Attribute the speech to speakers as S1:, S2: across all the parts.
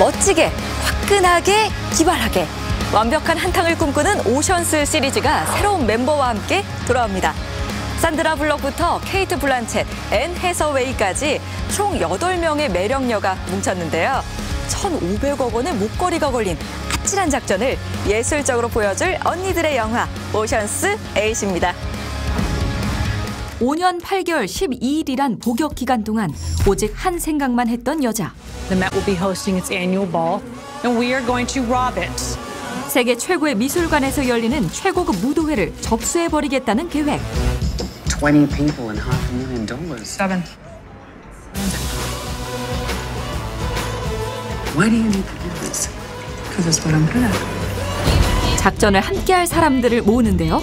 S1: 멋지게, 화끈하게, 기발하게 완벽한 한탕을 꿈꾸는 오션스 시리즈가 새로운 멤버와 함께 돌아옵니다. 산드라 블럭부터 케이트 블란쳇, 앤 해서웨이까지 총 8명의 매력녀가 뭉쳤는데요. 1,500억 원의 목걸이가 걸린 아찔한 작전을 예술적으로 보여줄 언니들의 영화 오션스 8입니다. 5년 8개월 12일이란 복역 기간 동안 오직 한 생각만 했던 여자.
S2: The Met will be hosting its annual ball, and we are going to rob it.
S1: 세계 최고의 미술관에서 열리는 최고급 무도회를 접수해 버리겠다는 계획.
S3: 20 people and half a million dollars.
S2: Seven.
S3: Why do you need to do this?
S2: Because it's what I'm good at.
S1: 작전을 함께할 사람들을 모으는데요.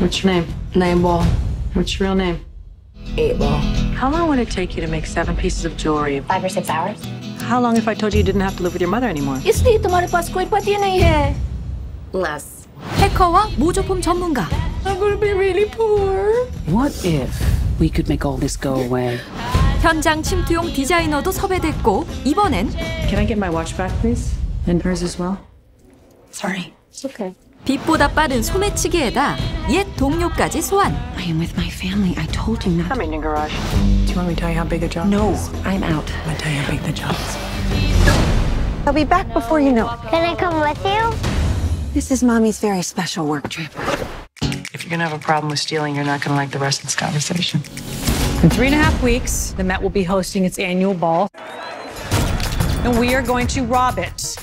S2: What's your name?
S4: Name ball.
S2: What's your real name?
S4: Eight ball.
S2: How long would it take you to make seven pieces of jewelry?
S5: five or six hours.
S2: How long if I told you you didn't have to live with your mother anymore?
S5: इसलिए तुम्हारे पास कोई पति नहीं है
S4: Less.
S1: 해커와 모조품 전문가.
S5: I'm gonna be really poor.
S3: What if we could make all this go away?
S1: 현장 침투용 디자이너도 섭외됐고 이번엔
S2: Can I get my watch back, please? And hers as well?
S4: Sorry.
S5: It's okay.
S1: 빛보다 빠른 소매치기에다 옛 동료까지 소환.
S4: I am with my family. I told you not.
S2: I'm in your garage. Do you want me to tell you how big the job
S4: No,
S2: is?
S4: I'm out.
S2: I'm gonna tell you how big the job is.
S6: I'll be back before you know it.
S7: Can I come with you?
S6: This is mommy's very special work trip.
S2: If you're gonna have a problem with stealing, you're not gonna like the rest of this conversation. In three and a half weeks, the Met will be hosting its annual ball. And we are going to rob it.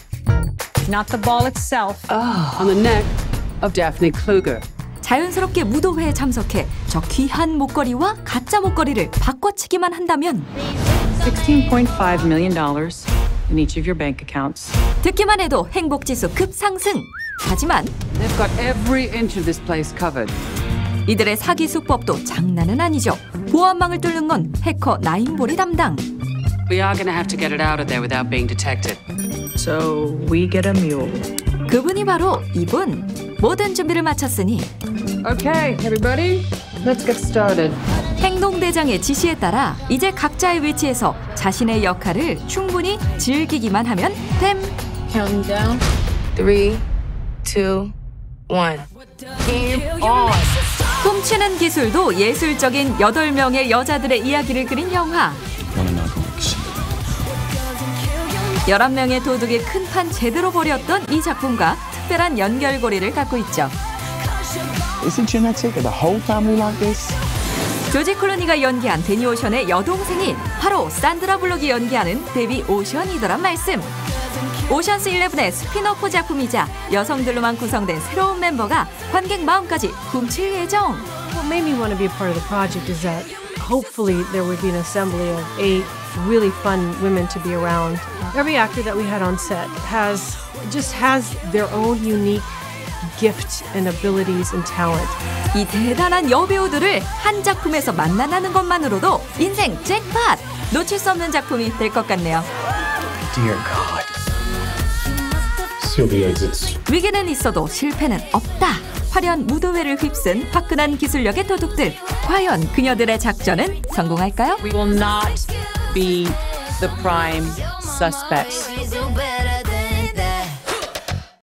S2: Not the ball itself.
S3: On the neck of Daphne Kluger.
S1: 자연스럽게 무도회에 참석해 저 귀한 목걸이와 가짜 목걸이를 바꿔치기만 한다면
S2: $16.5 million in each of your bank accounts.
S1: 듣기만 해도 행복 지수 급상승. 하지만
S3: They've got every inch of this place covered.
S1: 이들의 사기 수법도 장난은 아니죠. 보안망을 뚫는 건 해커 나인볼이 담당.
S3: We are going to have to get it out of there without being detected.
S2: So we get a mule.
S1: 그분이 바로 이분. 모든 준비를 마쳤으니
S3: Okay, everybody, let's get started.
S1: 행동 대장의 지시에 따라 이제 각자의 위치에서 자신의 역할을 충분히 즐기기만 하면 됨.
S4: Counting down. Three, two, one. Game on.
S1: 훔치는 기술도 예술적인 8명의 여자들의 이야기를 그린 영화. 11명의 도둑이 큰 판 제대로 벌였던 이 작품과 특별한 연결고리를 갖고 있죠.
S8: Is it genetic? The whole family like this?
S1: 조지 클루니가 연기한 데니 오션의 여동생인 바로 산드라 블록이 연기하는 데비 오션이더란 말씀. 오션스 11의 스피너프 작품이자 여성들로만 구성된 새로운 멤버가 관객 마음까지 훔칠 예정.
S9: What made me want to be a part of the project is that hopefully there would be an assembly of eight really fun women to be around. Every actor that we had on set has just has their own unique gift and abilities and talent.
S1: 이 대단한 여배우들을 한 작품에서 만나는 것만으로도 인생 잭팟! 놓칠 수 없는 작품이 될 것 같네요.
S8: Dear God. Sylvia exists.
S1: 위기는 있어도 실패는 없다. 화려한 무도회를 휩쓴 화끈한 기술력의 도둑들. 과연 그녀들의 작전은 성공할까요?
S2: We will not be the prime suspects.